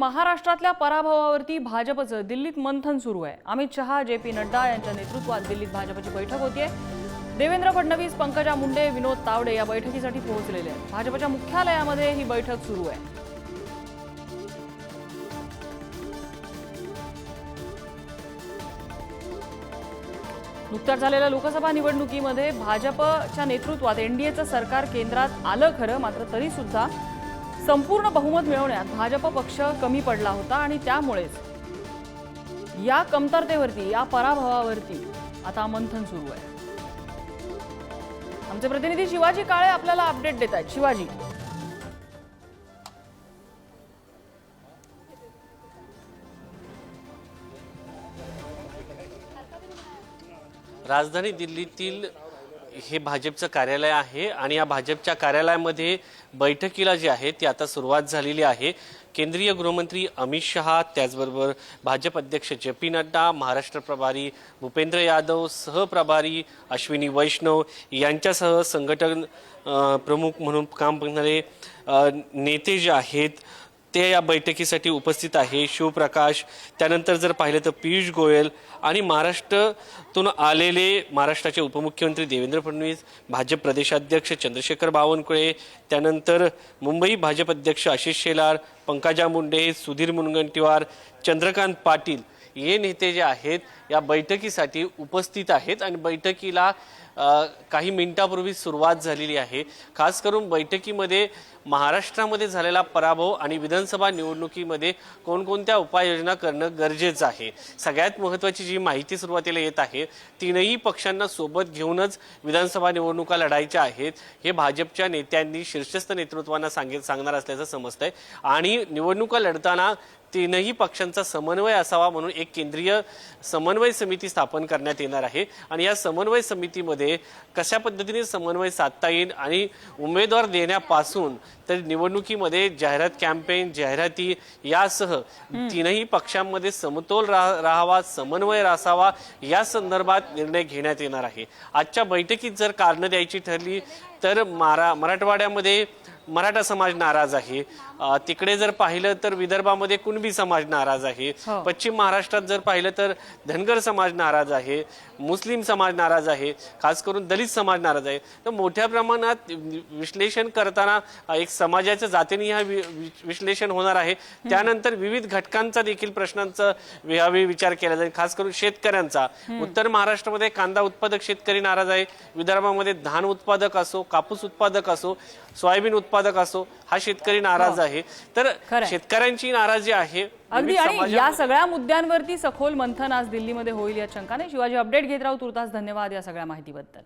महाराष्ट्रातल्या पराभवावरती भाजपचं दिल्लीत मंथन सुरू आहे. अमित शहा जे पी नड्डा यांच्या नेतृत्वात दिल्लीत भाजपची बैठक होतीये. देवेंद्र फडणवीस पंकजा मुंडे विनोद तावडे या बैठकीसाठी पोहोचलेले आहेत. भाजपच्या मुख्यालयामध्ये ही बैठक सुरू आहे. नुकत्याच झालेल्या लोकसभा निवडणुकीमध्ये भाजपच्या नेतृत्वात एनडीएचं सरकार केंद्रात आलं खरं मात्र तरी सुद्धा संपूर्ण बहुमत मिळवण्यात भाजप पक्ष कमी पडला होता आणि त्यामुळेच या कमतरतेवरती या पराभवावरती आता मंथन सुरू आहे. आमचे प्रतिनिधी शिवाजी काळे आपल्याला अपडेट देत आहेत. शिवाजी. राजधानी दिल्लीतील हे भाजपचं कार्यालय आहे आणि या भाजपच्या कार्यालयामध्ये बैठकीला जी आहे ती आता सुरुवात झालेली आहे. केंद्रीय गृहमंत्री अमित शहा त्याचबरोबर भाजप अध्यक्ष जे पी नड्डा महाराष्ट्र प्रभारी भूपेंद्र यादव सहप्रभारी अश्विनी वैष्णव यांच्यासह संघटन प्रमुख म्हणून काम करणारे नेते जे आहेत ते या बैठकीसाठी उपस्थित आहे. शिवप्रकाश त्यानंतर जर पाहिलं तर पियुष गोयल आणि महाराष्ट्रातून आलेले महाराष्ट्राचे उपमुख्यमंत्री देवेंद्र फडणवीस भाजप प्रदेशाध्यक्ष चंद्रशेखर बावनकुळे त्यानंतर मुंबई भाजप अध्यक्ष आशिष शेलार पंकजा मुंडे सुधीर मुनगंटीवार चंद्रकांत पाटील हे नेते जे आहेत या बैठकीसाठी उपस्थित आहेत आणि बैठकीला काही मिनिटापूर्वी सुरुवात झालेली आहे. खास करून बैठकीमध्ये महाराष्ट्रामध्ये झालेला पराभव आणि विधानसभा निवडणुकीमध्ये कोणकोणत्या उपाययोजना करणं गरजेचं आहे? सगळ्यात महत्त्वाची जी माहिती सुरुवातीला येत आहे तीनही पक्षांना सोबत घेऊनच विधानसभा निवडणुका लढायच्या आहेत. हे भाजपच्या नेत्यांनी शीर्षस्थ नेतृत्वांना सांगित सांगणार असल्याचं समजतंय. आणि निवडणुका लढताना तीनही पक्षांचा समन्वय असावा म्हणून एक केंद्रीय समन्वय समिती स्थापन करण्यात येणार आहे. आणि या समन्वय समितीमध्ये कशा पद्धतीने समन्वय साधता येईल आणि उमेदवार देण्यापासून तर निवडणुकीमध्ये जाहिरात कॅम्पेन जाहिराती यासह तीनही पक्षांमध्ये समतोल रा- राहावा समन्वय रासावा या संदर्भात निर्णय घेण्यात येणार आहे. आजच्या बैठकीत जर कारणं द्यायची ठरली तर मारा मराठवाड्यामध्ये मराठा समाज नाराज आहे. तिकडे जर पाहिलं तर विदर्भामध्ये कुणबी समाज नाराज आहे. हो. पश्चिम महाराष्ट्रात जर पाहिलं तर धनगर समाज नाराज आहे. मुस्लिम समाज नाराज आहे. खास करून दलित समाज नाराज आहे. तर मोठ्या प्रमाणात विश्लेषण करताना एक समाजाच्या जातीने हा विश्लेषण होणार आहे. त्यानंतर विविध घटकांचा देखील प्रश्नांचा यावेळी विचार केला जाईल. खास करून शेतकऱ्यांचा. उत्तर महाराष्ट्रामध्ये कांदा उत्पादक शेतकरी नाराज आहे. विदर्भामध्ये धान उत्पादक असो कापूस उत्पादक असो सोयाबीन उत्पादक असो हा शेतकरी नाराज आहे. तर. शेतकऱ्यांची नाराजी आहे. अगदी आणि या सगळ्या मुद्द्यांवरती सखोल मंथन आज दिल्लीमध्ये होईल या शंकाने. शिवाजी अपडेट घेत राहू तुर्तास धन्यवाद या सगळ्या माहितीबद्दल.